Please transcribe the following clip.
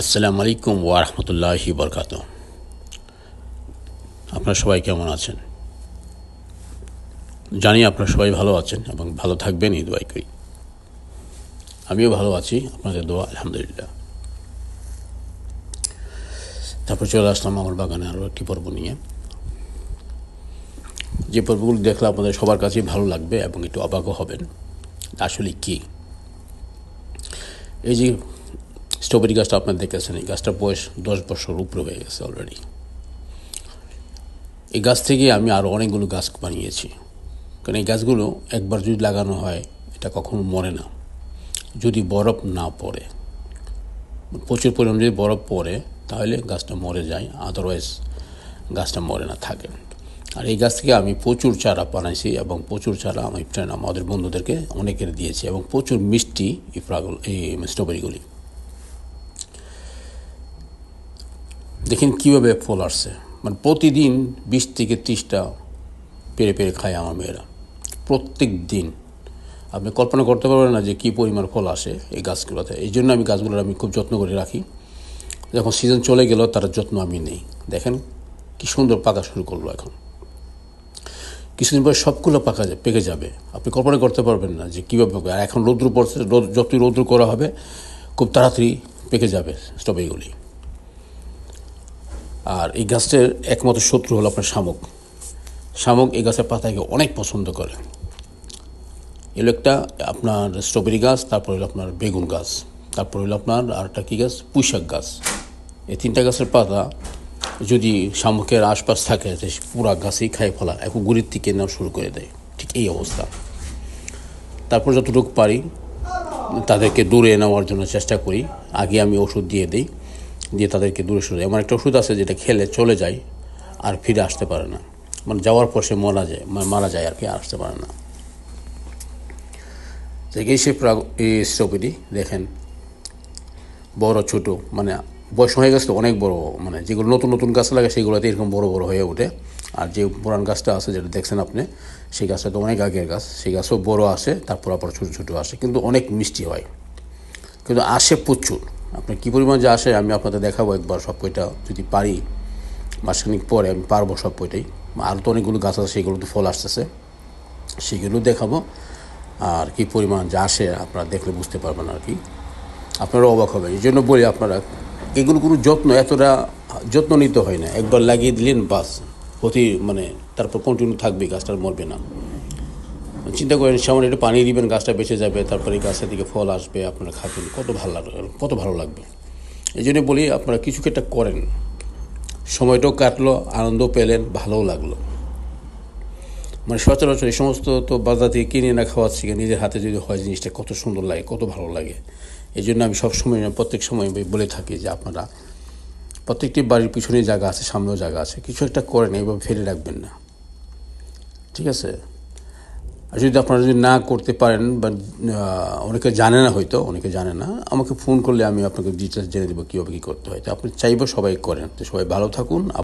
আসসালামু আলাইকুম ওয়ারহমতুল্লাহি বরকাত আপনারা সবাই কেমন আছেন? জানি আপনারা সবাই ভালো আছেন এবং ভালো থাকবেন, এই দোয়াই করি। আমিও ভালো আছি, আপনাদের দোয়া, আলহামদুলিল্লাহ। তারপর চলে আসলাম আমার বাগানে আরও একটি পর্ব নিয়ে। যে পর্বগুলো দেখলে আপনাদের সবার কাছেই ভালো লাগবে এবং একটু অবাকও হবেন। আসলে কী? এই যে স্ট্রবেরি গাছটা আপনার দেখেছেন, এই গাছটার বয়স দশ বছর উপরে হয়ে গেছে অলরেডি এই গাছ থেকে আমি আরও অনেকগুলো গাছ বানিয়েছি। কারণ এই গাছগুলো একবার যদি লাগানো হয়, এটা কখনো মরে না। যদি বরফ না পড়ে, প্রচুর পরিমাণে যদি বরফ পড়ে, তাহলে গাছটা মরে যায় আদারওয়াইজ গাছটা মরে না থাকে। আর এই গাছ থেকে আমি প্রচুর চারা বানাইছি এবং প্রচুর চারা আমি ফ্রেন্ড আমাদের বন্ধুদেরকে অনেকের দিয়েছি এবং প্রচুর মিষ্টি এই এই স্ট্রবেরিগুলি দেখেন কীভাবে ফল আসছে। মানে প্রতিদিন বিশ থেকে ত্রিশটা পেরে পেরে খায় আমার মেয়েরা। প্রত্যেক দিন। আপনি কল্পনা করতে পারবেন না যে কী পরিমাণ ফল আসে এই গাছগুলোতে। এই জন্য আমি গাছগুলোর আমি খুব যত্ন করে রাখি। যখন সিজন চলে গেল, তার যত্ন আমি নেই। দেখেন কি সুন্দর পাকা শুরু করল এখন। কিছুদিন পরে সবগুলো পাকা পেকে যাবে। আপনি কল্পনা করতে পারবেন না যে কীভাবে আর এখন রৌদ্র পড়ছে রোদ যতই রৌদ্র করা হবে, খুব তাড়াতাড়ি পেকে যাবে স্ট্রবেরিগুলি। আর এই গাছটার একমাত্র শত্রু হলো আপনার শামুক। শামুক এই গাছের পাতাকে অনেক পছন্দ করে। এলো একটা আপনার স্ট্রবেরি গাছ, তারপর হলো আপনার বেগুন গাছ, তারপর হলো আপনার আরেকটা কী গাছ? পুঁইশাক গাছ। এই তিনটা গাছের পাতা যদি শামুকের আশপাশ থাকে পুরা গাছেই খায় ফেলা, এখন গুড়ির থেকে নেওয়া শুরু করে দেয়। ঠিক এই অবস্থা। তারপর যতটুকু পারি, তাদেরকে দূরে নেওয়ার জন্য চেষ্টা করি। আগে আমি ওষুধ দিয়ে দিই। দিয়ে তাদেরকে দূরে সরে এমন একটা ওষুধ আছে যেটা খেলে চলে যায় আর ফিরে আসতে পারে না। মানে যাওয়ার পর সে মারা যায় মানে মারা যায় আর কি আসতে পারে না। এই সে স্ট্রবেরি দেখেন। বড়, ছোট মানে বয়স হয়ে গেছে তো, অনেক বড় মানে যেগুলো নতুন নতুন গাছ লাগে সেগুলোতে এরকম বড় বড় হয়ে ওঠে। আর যে পুরান গাছটা আছে যেটা দেখছেন আপনি, সেই গাছটা তো অনেক আগের গাছ। সেই গাছও বড় আসে, তারপর আবার ছোটো ছোটো আসে, কিন্তু অনেক মিষ্টি হয়। কিন্তু আসে প্রচুর। আপনার কী পরিমাণ যে আসে, আমি আপনাদের দেখাবো একবার সব কইটা যদি পারি। মাসখানিক পরে আমি পারব সব কইটাই আরও তো অনেকগুলো গাছ আছে সেগুলো তো ফল আসতেছে। সেগুলো দেখাবো। আর কি পরিমাণ যা আসে, আপনারা দেখলে বুঝতে পারবেন আর কি। আপনারা অবাক হবে এই জন্য বলি আপনারা, এগুলো কোনো যত্ন, এতটা যত্ন নিতে হয় না। একবার লাগিয়ে দিলেন, বাস প্রতি মানে তারপর কন্টিনিউ থাকবে গাছটার মরবে না। চিন্তা করেন, সামনে একটু পানি দিবেন, গাছটা বেঁচে যাবে, তারপরে গাছের দিকে ফল আসবে, আপনারা খাবেন। কত ভালো লাগবে কত ভালো লাগবে। এই জন্য বলি, আপনারা কিছু একটা করেন। সময়টাও কাটলো আনন্দ পেলেন, ভালোও লাগল। মানে সচরাচর এই সমস্ত তো বাজার থেকে কিনে না খাওয়ার শিখে নিজের হাতে যদি হয় জিনিসটা কত সুন্দর লাগে, কত ভালো লাগে। এই জন্য আমি সবসময়, প্রত্যেক সময় বলে থাকি যে আপনারা প্রত্যেকটি বাড়ির পিছনে জায়গা আছে, সামনেও জায়গা আছে। কিছু একটা করেন, এইভাবে ফেলে রাখবেন না। ঠিক আছে? যদি আপনারা যদি না করতে পারেন বা অনেকে জানে না হয়তো, অনেকে জানে না, আমাকে ফোন করলে আমি আপনাকে ডিটেলস জেনে দেবো কীভাবে কী করতে হয়। তো আপনি চাইব সবাই করেন। তো সবাই ভালো থাকুন